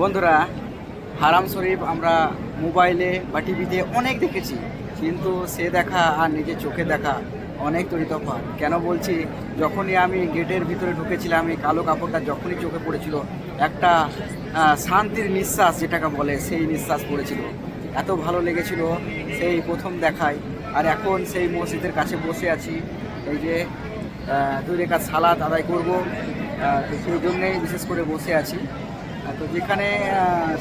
বন্ধুরা, হারাম শরীফ আমরা মোবাইলে বা টিভিতে অনেক দেখেছি, কিন্তু সে দেখা আর নিজের চোখে দেখা অনেক তৈরি তফাৎ কেন বলছি? যখনই আমি গেটের ভিতরে ঢুকেছিলাম, এই কালো কাপড়টা যখনই চোখে পড়েছিল, একটা শান্তির নিঃশ্বাস যেটাকে বলে, সেই নিঃশ্বাস পড়েছিল। এত ভালো লেগেছিল সেই প্রথম দেখায়। আর এখন সেই মসজিদের কাছে বসে আছি, এই যে দুই রেখা সালাদ আদায় করব সেই জন্যেই বিশেষ করে বসে আছি। তো যেখানে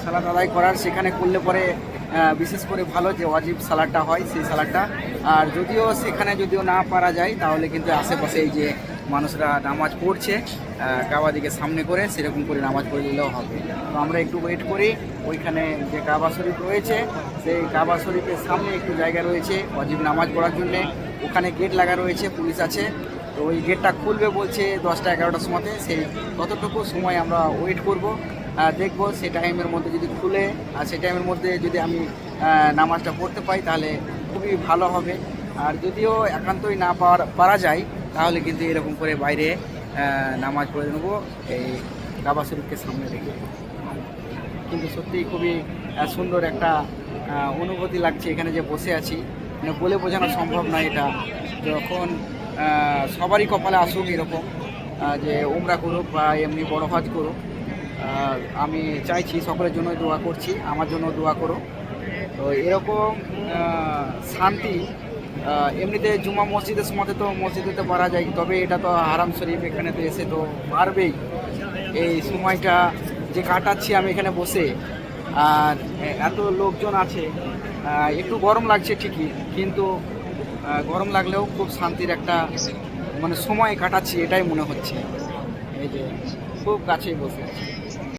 সালাদ আদায় করার, সেখানে করলে পরে বিশেষ করে ভালো যে অজিব সালাডটা হয়, সেই সালাডটা আর যদিও সেখানে যদিও না পারা যায়, তাহলে কিন্তু আশেপাশে এই যে মানুষরা নামাজ পড়ছে কাবা দিকে সামনে করে সেরকম করে নামাজ পড়ে নিলেও হবে। তো আমরা একটু ওয়েট করি, ওইখানে যে কাবা শরীফ রয়েছে, সেই কাবা শরীফের সামনে একটু জায়গা রয়েছে অজীব নামাজ পড়ার জন্যে। ওখানে গেট লাগা রয়েছে, পুলিশ আছে। তো ওই গেটটা খুলবে বলছে দশটা এগারোটার সময়তে, সেই ততটুকু সময় আমরা ওয়েট করব। দেখব সেই টাইমের মধ্যে যদি খুলে, আর সেই টাইমের মধ্যে যদি আমি নামাজটা পড়তে পাই, তাহলে খুবই ভালো হবে। আর যদিও একান্তই না পাওয়ার, পারা যায়, তাহলে কিন্তু এরকম করে বাইরে নামাজ পড়ে নেব, এই কাবা শরীফকে সামনে রেখে। কিন্তু সত্যিই খুবই সুন্দর একটা অনুভূতি লাগছে এখানে যে বসে আছি। মানে বলে বোঝানো সম্ভব নয় এটা। যখন সবারই কপালে আসুক এরকম যে উমরা করুক বা এমনি বড় হজ করুক আমি চাইছি সকলের জন্য দোয়া করছি, আমার জন্য দোয়া করো। তো এরকম শান্তি এমনিতে জুমা মসজিদের সময় তো মসজিদেতে পারা যায়, তবে এটা তো হারাম শরীফ, এখানে তো এসে তো পারবেই। এই সময়টা যে কাটাচ্ছি আমি এখানে বসে, আর এত লোকজন আছে একটু গরম লাগছে ঠিকই, কিন্তু গরম লাগলেও খুব শান্তির একটা মানে সময় কাটাচ্ছি, এটাই মনে হচ্ছে। এই যে, খুব কাছেই বসে আছি।